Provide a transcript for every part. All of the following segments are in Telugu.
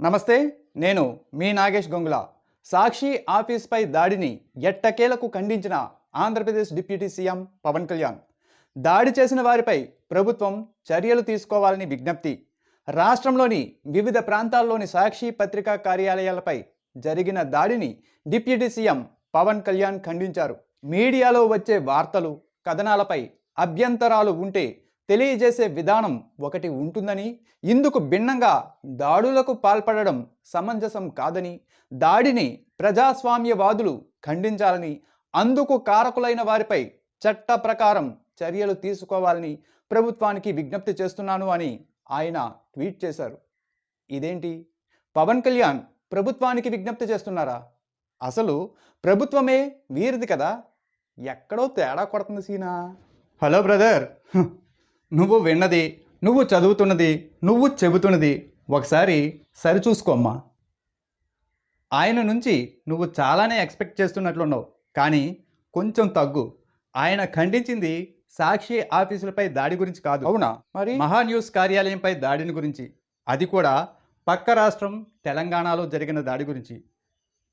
నమస్తే నేను మీ నాగేష్ గొంగుల. సాక్షి ఆఫీస్పై దాడిని ఎట్టకేలకు ఖండించిన ఆంధ్రప్రదేశ్ డిప్యూటీ సీఎం పవన్ కళ్యాణ్. దాడి చేసిన వారిపై ప్రభుత్వం చర్యలు తీసుకోవాలని విజ్ఞప్తి. రాష్ట్రంలోని వివిధ ప్రాంతాల్లోని సాక్షి పత్రికా కార్యాలయాలపై జరిగిన దాడిని డిప్యూటీ సీఎం పవన్ కళ్యాణ్ ఖండించారు. మీడియాలో వచ్చే వార్తలు కథనాలపై అభ్యంతరాలు ఉంటే తెలియజేసే విధానం ఒకటి ఉంటుందని ఇందుకు భిన్నంగా దాడులకు పాల్పడడం సమంజసం కాదని దాడిని ప్రజాస్వామ్యవాదులు ఖండించాలని అందుకు కారకులైన వారిపై చట్ట ప్రకారం చర్యలు తీసుకోవాలని ప్రభుత్వానికి విజ్ఞప్తి చేస్తున్నాను అని ఆయన ట్వీట్ చేశారు. ఇదేంటి? పవన్ కళ్యాణ్ ప్రభుత్వానికి విజ్ఞప్తి చేస్తున్నారా? అసలు ప్రభుత్వమే వీరిది కదా? ఎక్కడో తేడా కొడుతుంది సీనా. Hello brother. నువ్వు విన్నది నువ్వు చదువుతున్నది నువ్వు చెబుతున్నది ఒకసారి సరిచూసుకోమ్మా ఆయన నుంచి నువ్వు చాలానే ఎక్స్పెక్ట్ చేస్తున్నట్లున్నావు కానీ కొంచెం తగ్గు. ఆయన ఖండించింది సాక్షి ఆఫీసులపై దాడి గురించి కాదు. అవునా? మరి? మహా న్యూస్ కార్యాలయంపై దాడిని గురించి. అది కూడా పక్క రాష్ట్రం తెలంగాణలో జరిగిన దాడి గురించి.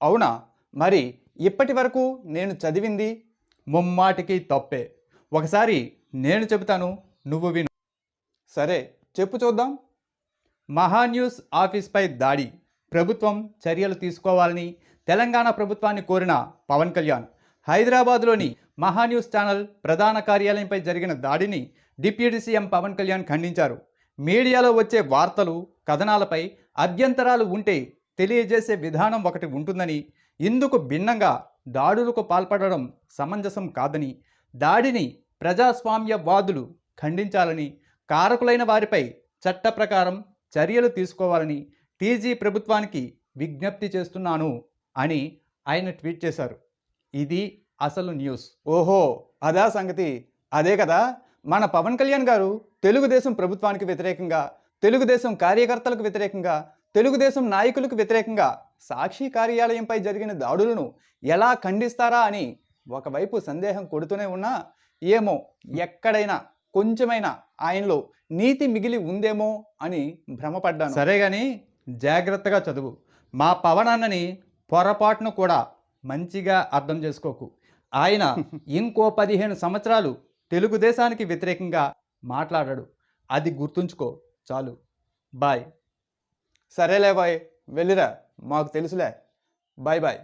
అవునా? మరి ఇప్పటి వరకు నేను చదివింది ముమ్మాటికి తప్పే. ఒకసారి నేను చెబుతాను నువ్వు విను. సరే చెప్పు చూద్దాం. మహా న్యూస్ ఆఫీస్పై దాడి. ప్రభుత్వం చర్యలు తీసుకోవాలని తెలంగాణ ప్రభుత్వాన్ని కోరిన పవన్ కళ్యాణ్. హైదరాబాద్లోని మహా న్యూస్ ఛానల్ ప్రధాన కార్యాలయంపై జరిగిన దాడిని డిప్యూటీ సీఎం పవన్ కళ్యాణ్ ఖండించారు. మీడియాలో వచ్చే వార్తలు కథనాలపై అభ్యంతరాలు ఉంటే తెలియజేసే విధానం ఒకటి ఉంటుందని ఇందుకు భిన్నంగా దాడులకు పాల్పడడం సమంజసం కాదని దాడిని ప్రజాస్వామ్యవాదులు ఖండించాలని కారకులైన వారిపై చట్ట ప్రకారం చర్యలు తీసుకోవాలని టీజీ ప్రభుత్వానికి విజ్ఞప్తి చేస్తున్నాను అని ఆయన ట్వీట్ చేశారు. ఇది అసలు న్యూస్. ఓహో అదా సంగతి. అదే కదా. మన పవన్ కళ్యాణ్ గారు తెలుగుదేశం ప్రభుత్వానికి వ్యతిరేకంగా తెలుగుదేశం కార్యకర్తలకు వ్యతిరేకంగా తెలుగుదేశం నాయకులకు వ్యతిరేకంగా సాక్షి కార్యాలయంపై జరిగిన దాడులను ఎలా ఖండిస్తారా అని ఒకవైపు సందేహం కొడుతూనే ఉన్నా ఏమో ఎక్కడైనా కొంచెమైనా ఆయనలో నీతి మిగిలి ఉందేమో అని భ్రమపడ్డాను. సరే కానీ జాగ్రత్తగా చదువు. మా పవన్ అన్నని పొరపాటును కూడా మంచిగా అర్థం చేసుకోకు. ఆయన ఇంకో పదిహేను సంవత్సరాలు తెలుగుదేశానికి వ్యతిరేకంగా మాట్లాడాడు. అది గుర్తుంచుకో. చాలు. బాయ్. సరేలే బాయ్. వెళ్ళిరా. మాకు తెలుసులే. Bye bye.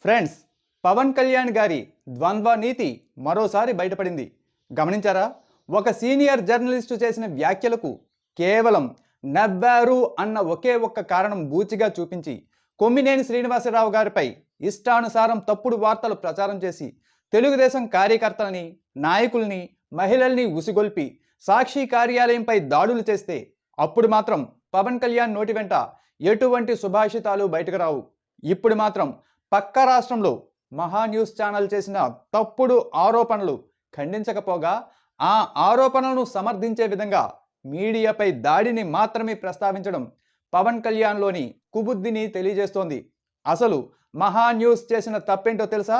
Friends Pawan Kalyan గారి ద్వంద్వ నీతి మరోసారి బయటపడింది. గమనించారా? ఒక సీనియర్ జర్నలిస్టు చేసిన వ్యాఖ్యలకు కేవలం నవ్వారు అన్న ఒకే ఒక్క కారణం బూచిగా చూపించి కొమ్మినేని శ్రీనివాసరావు గారిపై ఇష్టానుసారం తప్పుడు వార్తలు ప్రచారం చేసి తెలుగుదేశం కార్యకర్తలని నాయకుల్ని మహిళల్ని ఉసిగొల్పి సాక్షి కార్యాలయంపై దాడులు చేస్తే అప్పుడు మాత్రం పవన్ కళ్యాణ్ నోటి వెంట ఎటువంటి సుభాషితాలు బయటకు రావు. ఇప్పుడు మాత్రం పక్క రాష్ట్రంలో మహా న్యూస్ ఛానల్ చేసిన తప్పుడు ఆరోపణలు ఖండించకపోగా ఆ ఆరోపణలను సమర్థించే విధంగా మీడియాపై దాడిని మాత్రమే ప్రస్తావించడం పవన్ కళ్యాణ్లోని కుబుద్ధిని తెలియజేస్తోంది. అసలు మహా న్యూస్ చేసిన తప్పేంటో తెలుసా?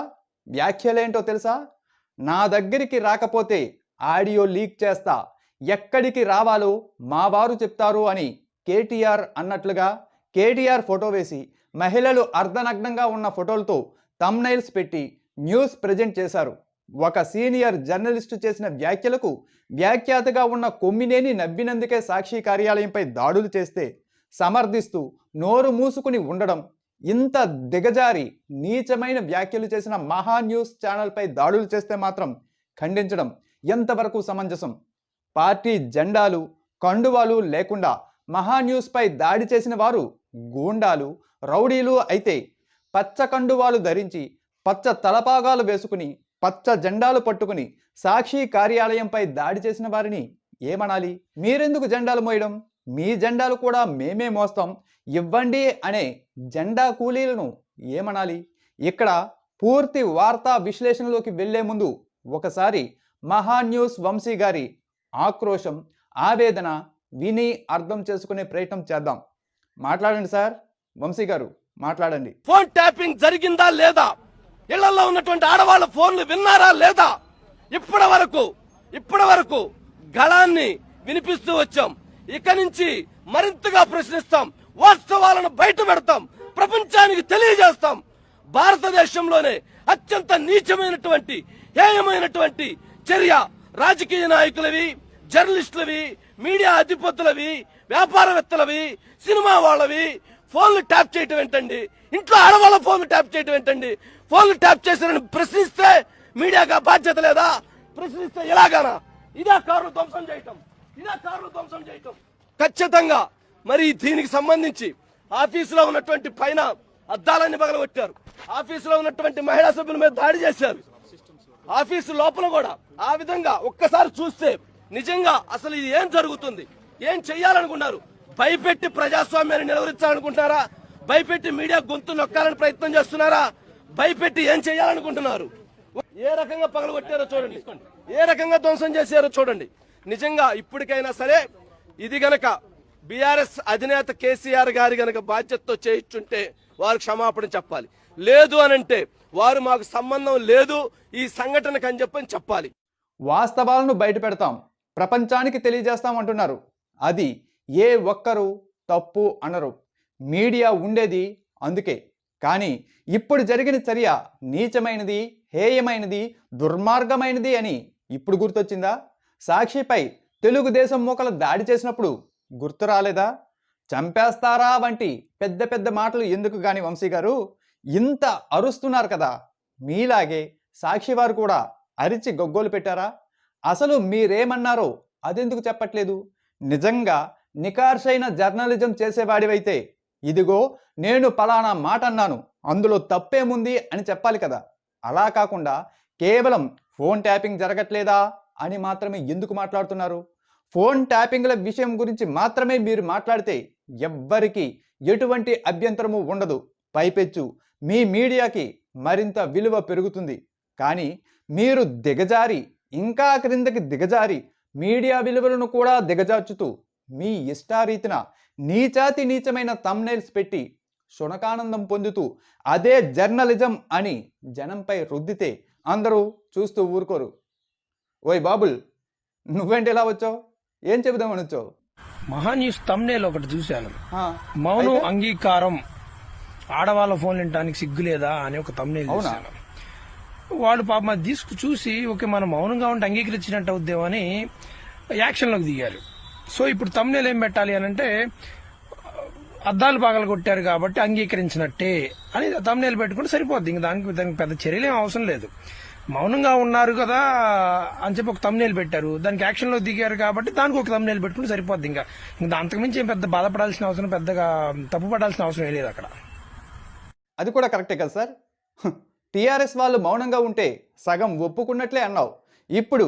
వ్యాఖ్యలేంటో తెలుసా? నా దగ్గరికి రాకపోతే ఆడియో లీక్ చేస్తా ఎక్కడికి రావాలో మా వారు చెప్తారు అని కేటీఆర్ అన్నట్లుగా కేటీఆర్ ఫోటో వేసి మహిళలు అర్ధనగ్నంగా ఉన్న ఫోటోలతో తమ్నైల్స్ పెట్టి న్యూస్ ప్రజెంట్ చేశారు. ఒక సీనియర్ జర్నలిస్టు చేసిన వ్యాఖ్యలకు వ్యాఖ్యాతగా ఉన్న కొమ్మినేని నవ్వినందుకే సాక్షి కార్యాలయంపై దాడులు చేస్తే సమర్థిస్తూ నోరు మూసుకుని ఉండడం ఇంత దిగజారి నీచమైన వ్యాఖ్యలు చేసిన మహా న్యూస్ ఛానల్పై దాడులు చేస్తే మాత్రం ఖండించడం ఎంతవరకు సమంజసం? పార్టీ జెండాలు కండువాలు లేకుండా మహా న్యూస్పై దాడి చేసిన వారు గూండాలు రౌడీలు అయితే పచ్చ కండువాలు ధరించి పచ్చ తలపాగాలు వేసుకుని పచ్చ జెండాలు పట్టుకుని సాక్షి కార్యాలయంపై దాడి చేసిన వారిని ఏమనాలి? మీరెందుకు జెండాలు మోయడం? మీ జెండాలు కూడా మేమే మోస్తాం. ఇవ్వండి అనే జెండా కూలీలను ఏమనాలి? ఇక్కడ పూర్తి వార్తా విశ్లేషణలోకి వెళ్ళే ముందు ఒకసారి మహా న్యూస్ వంశీ గారి ఆక్రోశం ఆవేదన విని అర్థం చేసుకునే ప్రయత్నం చేద్దాం. మాట్లాడండి సార్. వంశీ గారు మాట్లాడండి. ఫోన్ ట్యాపింగ్ జరిగిందా లేదా? ఇళ్ళలో ఉన్నటువంటి ఆడవాళ్ళ ఫోన్లు విన్నారా లేదా? ఇప్పటి వరకు ఇప్పటి వరకు గళాన్ని వినిపిస్తూ వచ్చాం. ఇక నుంచి మరింతగా ప్రశ్నిస్తాం. వాస్తవాలను బయట పెడతాం. ప్రపంచానికి తెలియజేస్తాం. భారతదేశంలోనే అత్యంత నీచమైనటువంటి హేయమైనటువంటి చర్య రాజకీయ నాయకులవి జర్నలిస్టులవి మీడియా అధిపతులవి వ్యాపారవేత్తలవి సినిమా వాళ్ళవి ఫోన్లు ట్యాప్ చేయటం ఏంటండి? ఇంట్లో ఆడవాళ్ళ ఫోన్లు ట్యాప్ చేయటం ఏంటండి? ఫోన్లు ట్యాప్ చేశారని ప్రశ్నిస్తే మీడియాగా బాధ్యత లేదా? ప్రశ్నిస్తే ఎలాగనా? ఇదే కారు ధ్వంసం చేయటం. ఇదే కారు ధ్వంసం చేయటం. ఖచ్చితంగా. మరి దీనికి సంబంధించి ఆఫీసులో ఉన్నటువంటి పైన అద్దాలన్నీ పగలగొట్టారు. ఆఫీసులో ఉన్నటువంటి మహిళా సభ్యుల మీద దాడి చేశారు. ఆఫీసు లోపల కూడా ఆ విధంగా ఒక్కసారి చూస్తే నిజంగా అసలు ఇది ఏం జరుగుతుంది? ఏం చెయ్యాలనుకున్నారు? భయపెట్టి ప్రజాస్వామ్యాన్ని నిలవరించాలనుకుంటున్నారా? భయపెట్టి మీడియా గొంతు నొక్కాలని ప్రయత్నం చేస్తున్నారా? భయపెట్టి ఏం చేయాలనుకుంటున్నారు? ఏ రకంగా పగలగొట్టారో చూడండి. ఏ రకంగా ధ్వంసం చేశారో చూడండి. నిజంగా ఇప్పటికైనా సరే ఇది గనక బీఆర్ఎస్ అధినేత కేసీఆర్ గారి గనక బాధ్యతతో చేయించుంటే వారు క్షమాపణ చెప్పాలి. లేదు అనంటే వారు మాకు సంబంధం లేదు ఈ సంఘటనకు అని చెప్పని చెప్పాలి. వాస్తవాలను బయట పెడతాం. ప్రపంచానికి తెలియజేస్తాం అంటున్నారు. అది ఏ ఒక్కరు తప్పు అనరు. మీడియా ఉండేది అందుకే. కానీ ఇప్పుడు జరిగిన చర్య నీచమైనది హేయమైనది దుర్మార్గమైనది అని ఇప్పుడు గుర్తొచ్చిందా? సాక్షిపై తెలుగుదేశం మూకలు దాడి చేసినప్పుడు గుర్తు రాలేదా? చంపేస్తారా వంటి పెద్ద పెద్ద మాటలు ఎందుకు గాని వంశీ గారు? ఇంత అరుస్తున్నారు కదా! మీలాగే సాక్షి వారు కూడా అరిచి గొగ్గోలు పెట్టారా? అసలు మీరేమన్నారో అదెందుకు చెప్పట్లేదు? నిజంగా నికార్సైన జర్నలిజం చేసేవాడివైతే ఇదిగో నేను పలానా మాట అన్నాను అందులో తప్పేముంది అని చెప్పాలి కదా. అలా కాకుండా కేవలం ఫోన్ ట్యాపింగ్ జరగట్లేదా అని మాత్రమే ఎందుకు మాట్లాడుతున్నారు? ఫోన్ ట్యాపింగ్ల విషయం గురించి మాత్రమే మీరు మాట్లాడితే ఎవ్వరికీ ఎటువంటి అభ్యంతరము ఉండదు. పైపెచ్చు మీ మీడియాకి మరింత విలువ పెరుగుతుంది. కానీ మీరు దిగజారి ఇంకా క్రిందకి దిగజారి మీడియా విలువలను కూడా దిగజార్చుతూ మీ ఇష్టారీతిన నీచాతి నీచమైన తమ్నైల్స్ పెట్టి శునకానందం పొందుతూ అదే జర్నలిజం అని జనంపై రుద్దితే అందరూ చూస్తూ ఊరుకోరు. ఓయ్ బాబుల్ నువ్వేంటి ఎలా వచ్చావు? ఏం చెబుదామని వచ్చావు? మహా న్యూస్ తమ్నేల్ ఒకటి చూశాను. మౌనం? అంగీకారం ఆడవాళ్ళ ఫోన్ వినటానికి సిగ్గు లేదా అని ఒక తమ్నేల్? చూశాను. వాళ్ళు పాపం తీసుకు చూసి ఓకే మనం మౌనంగా ఉంటే అంగీకరించినట్టు అవుద్దేమని యాక్షన్లోకి దిగారు. సో ఇప్పుడు తమ్నేలు ఏం పెట్టాలి అని అంటే అద్దాలు పగలు కొట్టారు కాబట్టి అంగీకరించినట్టే అని తమ్నేలు పెట్టుకుంటే సరిపోద్ది. ఇంక దానికి దానికి పెద్ద చర్యలు ఏం అవసరం లేదు. మౌనంగా ఉన్నారు కదా అని చెప్పి ఒక తమ్నేలు పెట్టారు. దానికి యాక్షన్లో దిగారు కాబట్టి దానికి ఒక తమ్నేలు పెట్టుకుంటే సరిపోద్ది. ఇంకా ఇంకా అంతకుమించి ఏం పెద్ద బాధపడాల్సిన అవసరం పెద్దగా తప్పు పడాల్సిన అవసరం ఏం లేదు అక్కడ. అది కూడా కరెక్టే కదా సార్? టీఆర్ఎస్ వాళ్ళు మౌనంగా ఉంటే సగం ఒప్పుకున్నట్లే అన్నావు. ఇప్పుడు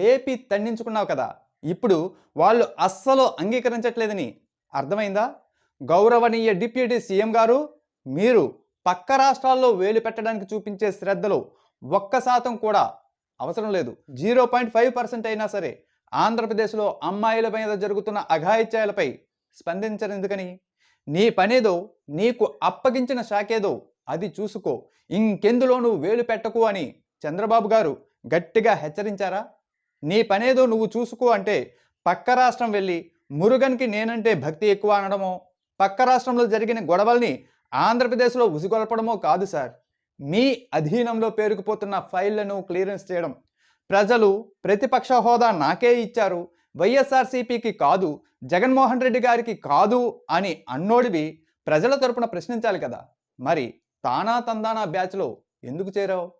లేపి తండించుకున్నావు కదా. ఇప్పుడు వాళ్ళు అస్సలు అంగీకరించట్లేదని అర్థమైందా? గౌరవనీయ డిప్యూటీ సీఎం గారు మీరు పక్క రాష్ట్రాల్లో వేలు పెట్టడానికి చూపించే శ్రద్ధలో ఒక్క శాతం కూడా అవసరం లేదు. జీరో పాయింట్ ఫైవ్ పర్సెంట్ అయినా సరే ఆంధ్రప్రదేశ్లో అమ్మాయిల మీద జరుగుతున్న అఘాయిత్యాలపై స్పందించరెందుకని నీ పనేదో నీకు అప్పగించిన శాఖేదో అది చూసుకో. ఇంకెందులోనూ వేలు పెట్టకు అని చంద్రబాబు గారు గట్టిగా హెచ్చరించారా? నీ పనేదో నువ్వు చూసుకో అంటే పక్క రాష్ట్రం వెళ్ళి మురుగన్కి నేనంటే భక్తి ఎక్కువ అనడమో పక్క రాష్ట్రంలో జరిగిన గొడవల్ని ఆంధ్రప్రదేశ్లో ఉసిగొలపడమో కాదు సార్. మీ అధీనంలో పేరుకుపోతున్న ఫైళ్ళను క్లియరెన్స్ చేయడం. ప్రజలు ప్రతిపక్ష హోదా నాకే ఇచ్చారు. వైఎస్ఆర్సీపీకి కాదు జగన్మోహన్ రెడ్డి గారికి కాదు అని అన్నోడివి ప్రజల తరపున ప్రశ్నించాలి కదా. మరి తానా తందానా బ్యాచ్లో ఎందుకు చేరావు?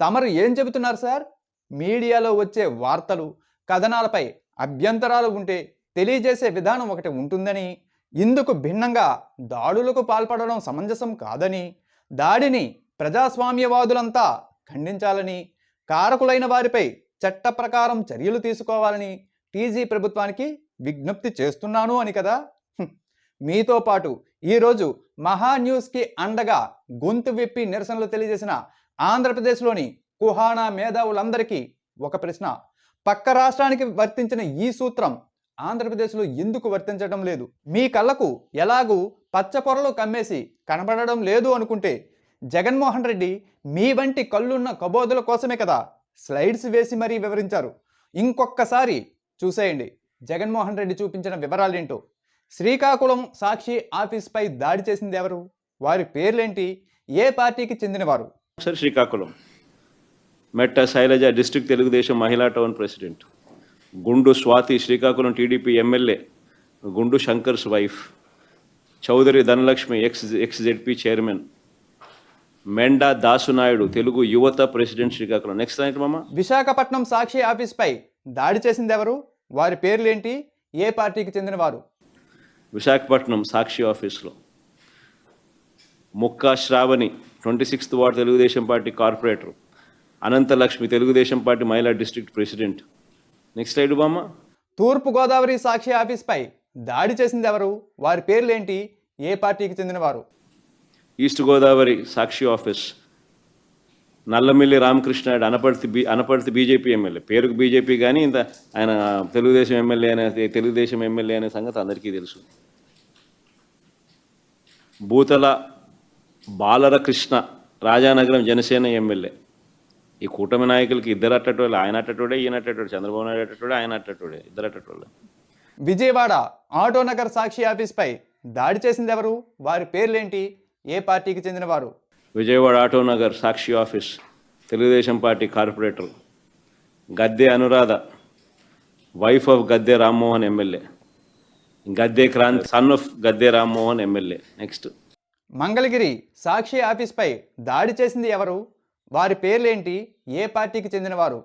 తమరు ఏం చెబుతున్నారు సార్? మీడియాలో వచ్చే వార్తలు కథనాలపై అభ్యంతరాలు ఉంటే తెలియజేసే విధానం ఒకటి ఉంటుందని ఇందుకు భిన్నంగా దాడులకు పాల్పడడం సమంజసం కాదని దాడిని ప్రజాస్వామ్యవాదులంతా ఖండించాలని కారకులైన వారిపై చట్ట ప్రకారం చర్యలు తీసుకోవాలని టీజీ ప్రభుత్వానికి విజ్ఞప్తి చేస్తున్నాను అని కదా? మీతో పాటు ఈరోజు మహా న్యూస్కి అండగా గొంతు విప్పి నిరసనలు తెలియజేసిన ఆంధ్రప్రదేశ్లోని కుహానా మేధావులందరికీ ఒక ప్రశ్న. పక్క రాష్ట్రానికి వర్తించిన ఈ సూత్రం ఆంధ్రప్రదేశ్లో ఎందుకు వర్తించడం లేదు? మీ కళ్ళకు ఎలాగూ పచ్చ పొరలు కమ్మేసి కనబడడం లేదు అనుకుంటే జగన్మోహన్ రెడ్డి మీ వంటి కళ్ళున్న కబోదుల కోసమే కదా స్లైడ్స్ వేసి మరీ వివరించారు. ఇంకొక్కసారి చూసేయండి. జగన్మోహన్ రెడ్డి చూపించిన వివరాలేంటో? శ్రీకాకుళం సాక్షి ఆఫీస్పై దాడి చేసింది ఎవరు? వారి పేర్లేంటి? ఏ పార్టీకి చెందినవారు? సార్ శ్రీకాకుళం. మెట్ట శైలజ డిస్ట్రిక్ట్ తెలుగుదేశం మహిళా టౌన్ ప్రెసిడెంట్. గుండు Swathi Srikakulam TDP MLA. Gundu Shankar's wife. Chowdary Dhanalakshmi ex ex ZP chairman. Menda Dasunaidu Telugu Yuvatha president Srikakulam. Next night మామ. విశాఖపట్నం సాక్షి ఆఫీస్పై దాడి చేసింది ఎవరు వారి పేర్లేంటి? ఏ పార్టీకి చెందినవారు? విశాఖపట్నం సాక్షి ఆఫీస్లో. Mukka Sravani twenty sixth ward Telugu Desam party corporator. Ananthalakshmi Telugu Desam party మహిళా డిస్ట్రిక్ట్ ప్రెసిడెంట్. నెక్స్ట్ స్లైడ్ బామ్మ తూర్పు గోదావరి సాక్షి ఆఫీస్పై దాడి చేసింది ఎవరు? వారి పేర్లేంటి? ఏ పార్టీకి చెందినవారు? East Godavari Sakshi office. Nallamilli Ramakrishnayudu Anaparthi B Anaparthi BJP MLA. పేరుకు బీజేపీ కానీ ఇంత ఆయన తెలుగుదేశం ఎమ్మెల్యే అనే తెలుగుదేశం ఎమ్మెల్యే అనే సంగతి అందరికీ తెలుసు. భూతల బాలర కృష్ణ రాజానగరం జనసేన ఎమ్మెల్యే. ఈ కూటమి నాయకులకి ఇద్దరు అట్టటోళ్ళు ఆయన అట్టటోడే ఈయన అట్టటోడే చంద్రబాబు నాయుడు అట్టటోడే ఆయన అట్టటోడే ఇద్దరు అట్టటోళ్ళే. విజయవాడ ఆటోనగర్ సాక్షి ఆఫీస్పై దాడి చేసింది ఎవరు? వారి పేర్లేంటి? ఏ పార్టీకి చెందినవారు? Vijayawada Autonagar Sakshi office Telugu Desam party corporator Gadde Anuradha wife of Gadde Rammohan MLA. Gadde Kranthi son of Gadde Rammohan MLA. Next Mangalagiri Sakshi ఆఫీస్పై దాడి చేసింది ఎవరు? వారి పేర్లేంటి? ఏ పార్టీకి చెందినవారు?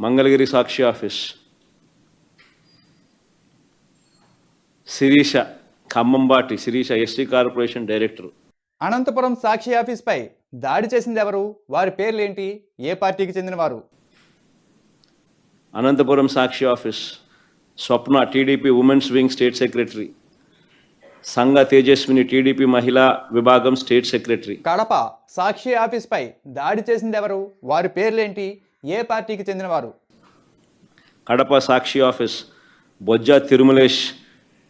Mangalagiri Sakshi office. Sirisha Khammambati Sirisha ST corporation director. Anantapuram Sakshi ఆఫీస్పై దాడి చేసింది ఎవరు వారి పేర్లేంటి? ఏ పార్టీకి చెందినవారు? Anantapuram Sakshi office. Swapna TDP women's wing state secretary. Sangha Tejaswini TDP మహిళా విభాగం స్టేట్ సెక్రటరీ. కడప సాక్షి ఆఫీస్పై దాడి చేసింది ఎవరు వారి పేర్లేంటి? ఏ పార్టీకి చెందినవారు? Kadapa Sakshi office Bojja Thirumalesh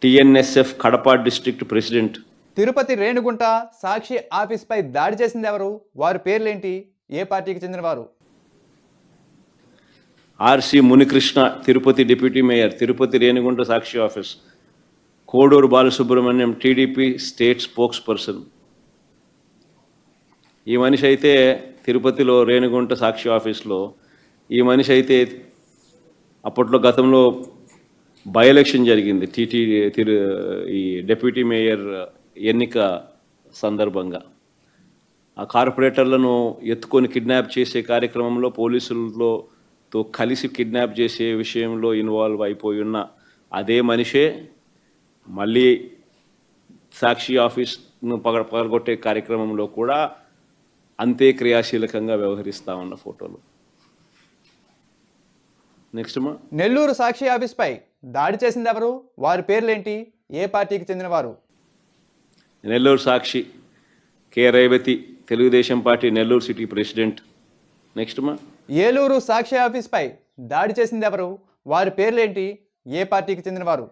TNSF Kadapa district president. Tirupati Renigunta Sakshi ఆఫీస్పై దాడి చేసింది ఎవరు వారి పేర్లేంటి? ఏ పార్టీకి చెందినవారు? RC Munikrishna Tirupati deputy mayor Tirupati Renigunta Sakshi office. Koduru Balasubrahmanyam TDP state spokesperson ఈ మనిషి అయితే తిరుపతిలో రేణుగుంట సాక్షి ఆఫీస్లో. ఈ మనిషి అయితే అప్పట్లో గతంలో బై ఎలక్షన్ జరిగింది టీటీ తిరు ఈ డెప్యూటీ మేయర్ ఎన్నిక సందర్భంగా. ఆ కార్పొరేటర్లను ఎత్తుకొని కిడ్నాప్ చేసే కార్యక్రమంలో పోలీసులతో కలిసి కిడ్నాప్ చేసే విషయంలో ఇన్వాల్వ్ అయిపోయి ఉన్న అదే మనిషే మళ్ళీ సాక్షి ఆఫీస్ను పగ పగలగొట్టే కార్యక్రమంలో కూడా అంతే క్రియాశీలకంగా వ్యవహరిస్తా ఉన్న ఫోటోలు. నెక్స్ట్ మా నెల్లూరు సాక్షి ఆఫీస్పై దాడి చేసింది ఎవరు? వారి పేర్లేంటి? ఏ పార్టీకి చెందినవారు? Nellore Sakshi K Revathi Telugu Desam party Nellore city president. Next మా ఏలూరు సాక్షి ఆఫీస్పై దాడి చేసింది ఎవరు? వారి పేర్లేంటి? ఏ పార్టీకి చెందినవారు?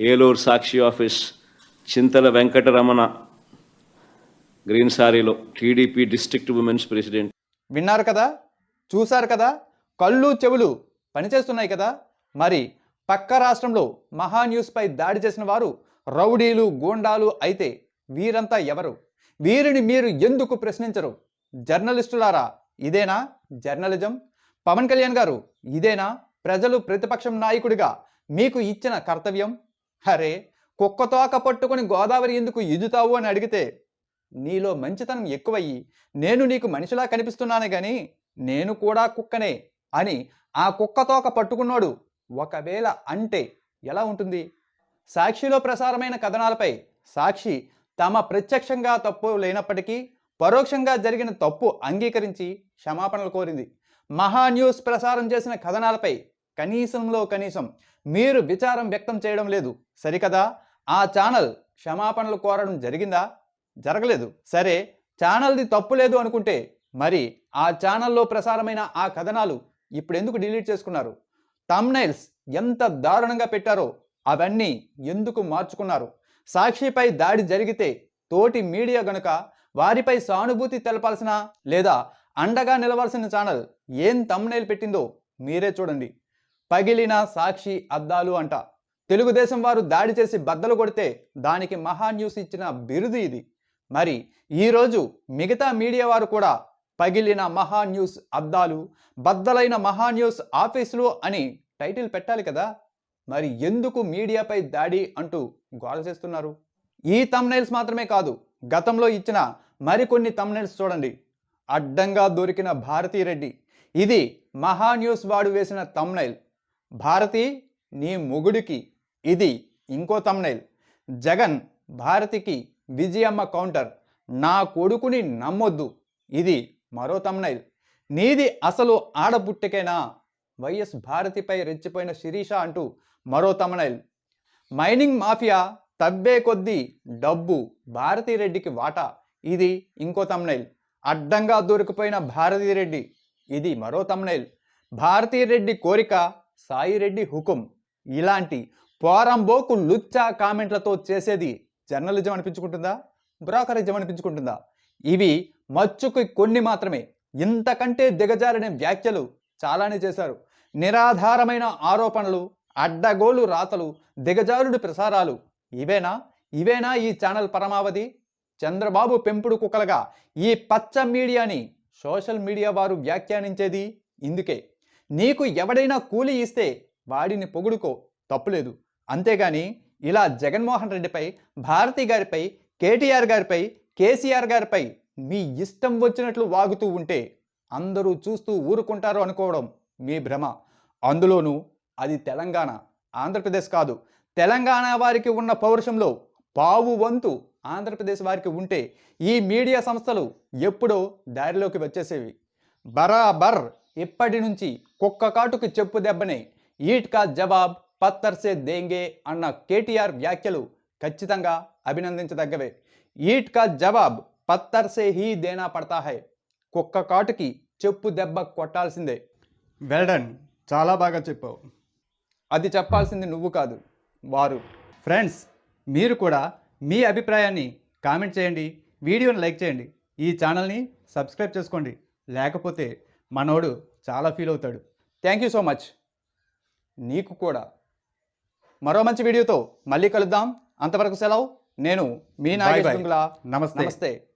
ఏలూరు సాక్షి ఆఫీస్ చింతల వెంకటరమణ గ్రీన్ సారీలో టీడీపీ డిస్ట్రిక్ట్ ఉమెన్స్ ప్రెసిడెంట్. విన్నారు కదా? చూశారు కదా? కళ్ళు చెవులు పనిచేస్తున్నాయి కదా? మరి పక్క రాష్ట్రంలో మహా న్యూస్పై దాడి చేసిన వారు రౌడీలు గూండాలు అయితే వీరంతా ఎవరు? వీరిని మీరు ఎందుకు ప్రశ్నించరు? జర్నలిస్టులారా ఇదేనా జర్నలిజం? పవన్ కళ్యాణ్ గారు ఇదేనా ప్రజలు ప్రతిపక్షం నాయకుడిగా మీకు ఇచ్చిన కర్తవ్యం? అరే కుక్కతోక పట్టుకొని గోదావరి ఎందుకు ఈదుతావు అని అడిగితే నీలో మంచితనం ఎక్కువయ్యి నేను నీకు మనిషిలా కనిపిస్తున్నాను గాని నేను కూడా కుక్కనే అని ఆ కుక్కతోక పట్టుకున్నాడు ఒకవేళ అంటే ఎలా ఉంటుంది? సాక్షిలో ప్రసారమైన కథనాలపై సాక్షి తమ ప్రత్యక్షంగా తప్పు లేనప్పటికీ పరోక్షంగా జరిగిన తప్పు అంగీకరించి క్షమాపణలు కోరింది. మహా న్యూస్ ప్రసారం చేసిన కథనాలపై కనీసంలో కనీసం మీరు విచారం వ్యక్తం చేయడం లేదు. సరికదా? ఆ ఛానల్ క్షమాపణలు కోరడం జరిగిందా? జరగలేదు. సరే ఛానల్ది తప్పు లేదు అనుకుంటే మరి ఆ ఛానల్లో ప్రసారమైన ఆ కథనాలు ఇప్పుడు ఎందుకు డిలీట్ చేసుకున్నారు? తమ్నైల్స్ ఎంత దారుణంగా పెట్టారో అవన్నీ ఎందుకు మార్చుకున్నారు? సాక్షిపై దాడి జరిగితే తోటి మీడియా గనుక వారిపై సానుభూతి తెలపాల్సిన లేదా అండగా నిలవాల్సిన ఛానల్ ఏం తమ్నైల్ పెట్టిందో మీరే చూడండి. పగిలిన సాక్షి అద్దాలు అంట. తెలుగుదేశం వారు దాడి చేసి బద్దలు కొడితే దానికి మహా న్యూస్ ఇచ్చిన బిరుదు ఇది. మరి ఈరోజు మిగతా మీడియా వారు కూడా పగిలిన మహా న్యూస్ అద్దాలు బద్దలైన మహా న్యూస్ ఆఫీసులు అని టైటిల్ పెట్టాలి కదా. మరి ఎందుకు మీడియాపై దాడి అంటూ గోల చేస్తున్నారు? ఈ తమ్నైల్స్ మాత్రమే కాదు గతంలో ఇచ్చిన మరికొన్ని తమ్నైల్స్ చూడండి. అడ్డంగా దొరికిన భారతీ రెడ్డి ఇది మహా న్యూస్ వాడు వేసిన తమ్నైల్ భారతి నీ మొగుడికి ఇది ఇంకో తమ్నైల్ జగన్ భారతికి విజయమ్మ కౌంటర్ నా కొడుకుని నమ్మొద్దు ఇది మరో తమ్నైల్ నీది అసలు ఆడబుట్టకేనా? వైఎస్ భారతిపై రెచ్చిపోయిన శిరీష అంటూ మరో తమనైల్ మైనింగ్ మాఫియా తబ్బే కొద్దీ డబ్బు భారతిరెడ్డికి వాటా ఇది ఇంకో తమ్నైల్ అడ్డంగా దొరికిపోయిన భారతిరెడ్డి ఇది మరో తమ్నైల్ భారతిరెడ్డి కోరిక సాయిరెడ్డి హుకుం. ఇలాంటి పోరంబోకు లుచ్చా కామెంట్లతో చేసేది జర్నలిజం అనిపించుకుంటుందా? బ్రోకరిజం అనిపించుకుంటుందా? ఇవి మచ్చుకు కొన్ని మాత్రమే. ఇంతకంటే దిగజారిన వ్యాఖ్యలు చాలానే చేశారు. నిరాధారమైన ఆరోపణలు అడ్డగోలు రాతలు దిగజారుడు ప్రసారాలు ఇవేనా? ఇవేనా ఈ ఛానల్ పరమావధి? చంద్రబాబు పెంపుడు కుక్కలుగా ఈ పచ్చ మీడియాని సోషల్ మీడియా వారు వ్యాఖ్యానించేది ఇందుకే. నీకు ఎవడైనా కూలి ఇస్తే వాడిని పొగుడుకో తప్పులేదు. అంతేగాని ఇలా జగన్మోహన్ రెడ్డిపై భారతి గారిపై కేటీఆర్ గారిపై కేసీఆర్ గారిపై మీ ఇష్టం వచ్చినట్లు వాగుతూ ఉంటే అందరూ చూస్తూ ఊరుకుంటారు అనుకోవడం మీ భ్రమ. అందులోనూ అది తెలంగాణ ఆంధ్రప్రదేశ్ కాదు. తెలంగాణ వారికి ఉన్న పౌరుషంలో పావు వంతు ఆంధ్రప్రదేశ్ వారికి ఉంటే ఈ మీడియా సంస్థలు ఎప్పుడో దారిలోకి వచ్చేసేవి. బరాబర్ ఇప్పటి నుంచి కుక్క కాటుకు చెప్పు దెబ్బనే ఈట్ కా జవాబ్ పత్తర్ సే దేంగే అన్న కేటీఆర్ వ్యాఖ్యలు ఖచ్చితంగా అభినందించదగ్గవే. ఈట్ కా జవాబ్ పత్తర్ సే హీ దేనా పడతా హై కుక్క కాటుకి చెప్పు దెబ్బ కొట్టాల్సిందే. వెల్డన్ చాలా బాగా చెప్పావు. అది చెప్పాల్సింది నువ్వు కాదు వారు. ఫ్రెండ్స్ మీరు కూడా మీ అభిప్రాయాన్ని కామెంట్ చేయండి వీడియోని లైక్ చేయండి. ఈ ఛానల్ని సబ్స్క్రైబ్ చేసుకోండి. లేకపోతే మనోడు చాలా ఫీల్ అవుతాడు. థ్యాంక్ యూ సో మచ్ నీకు కూడా. మరో మంచి వీడియోతో మళ్ళీ కలుద్దాం. అంతవరకు సెలవు. నేను మీ నాగేష్ నమస్తే. నమస్తే.